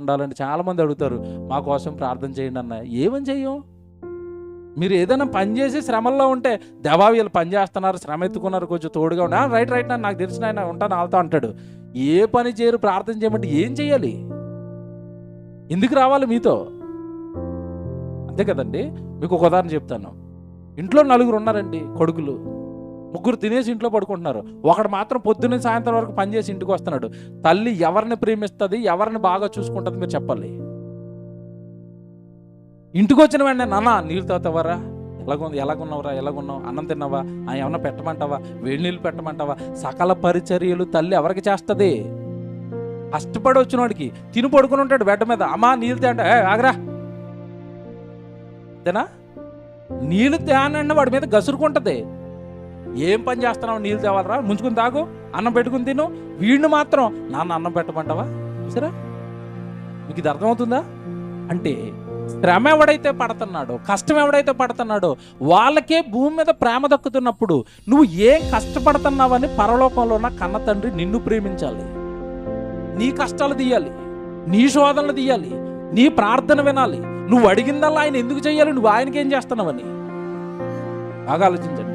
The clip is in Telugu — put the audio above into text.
ఉండాలని చాలామంది అడుగుతారు మా కోసం ప్రార్థన చేయండి అన్న. ఏమని చెయ్యం? మీరు ఏదైనా పని చేసి శ్రమల్లో ఉంటే దేవా వీళ్ళు పని చేస్తున్నారు శ్రమ ఎత్తుకున్నారు కొంచెం తోడుగా ఉండి రైట్ రైట్ నా నాకు తెలిసిన ఆయన ఉంటాను వాళ్ళతో అంటాడు. ఏ పని చేయరు ప్రార్థన చేయమంటే ఏం చేయాలి ఎందుకు రావాలి మీతో? అంతే కదండి? మీకు ఒక ఉదాహరణ చెప్తాను. ఇంట్లో నలుగురు ఉన్నారండి కొడుకులు. ముగ్గురు తినేసి ఇంట్లో పడుకుంటున్నారు. ఒకడు మాత్రం పొద్దున్నే సాయంత్రం వరకు పనిచేసి ఇంటికి వస్తున్నాడు. తల్లి ఎవరిని ప్రేమిస్తుంది ఎవరిని బాగా చూసుకుంటుంది మీరు చెప్పాలి. ఇంటికి వచ్చిన వెంటనే నాన్న నీళ్ళు తాగుతావరా ఎలాగుంది? ఎలాగున్నావురా? ఎలాగున్నావు? అన్నం తిన్నావా? ఏమన్నా పెట్టమంటావా? వేడి నీళ్ళు పెట్టమంటావా? సకల పరిచర్యలు తల్లి ఎవరికి చేస్తుంది? కష్టపడి వచ్చినోడికి తిని పడుకుని ఉంటాడు బెడ్ మీద. అమ్మా నీళ్ళు తేంట ఏ ఆగరా. అంతేనా? నీళ్ళు తేనండి వాడి మీద గసురుకుంటది. ఏం పని చేస్తున్నావు? నీళ్ళు తేవాలరా? ముంచుకుని తాగు అన్నం పెట్టుకుని తిను. వీడిని మాత్రం నాన్న అన్నం పెట్టమంటావా? సరే. మీకు ఇది అర్థమవుతుందా? అంటే శ్రమ ఎవడైతే పడుతున్నాడో కష్టం ఎవడైతే పడుతున్నాడో వాళ్ళకే భూమి మీద ప్రేమ దక్కుతున్నప్పుడు నువ్వు ఏం కష్టపడుతున్నావని పరలోకంలో ఉన్న కన్న తండ్రి నిన్ను ప్రేమించాలి. నీ కష్టాలు తీయాలి. నీ శోధనలు తీయాలి. నీ ప్రార్థన వినాలి. నువ్వు అడిగిందల్లా ఆయన ఎందుకు చేయాలి? నువ్వు ఆయనకేం చేస్తున్నావని? బాగా ఆలోచించండి.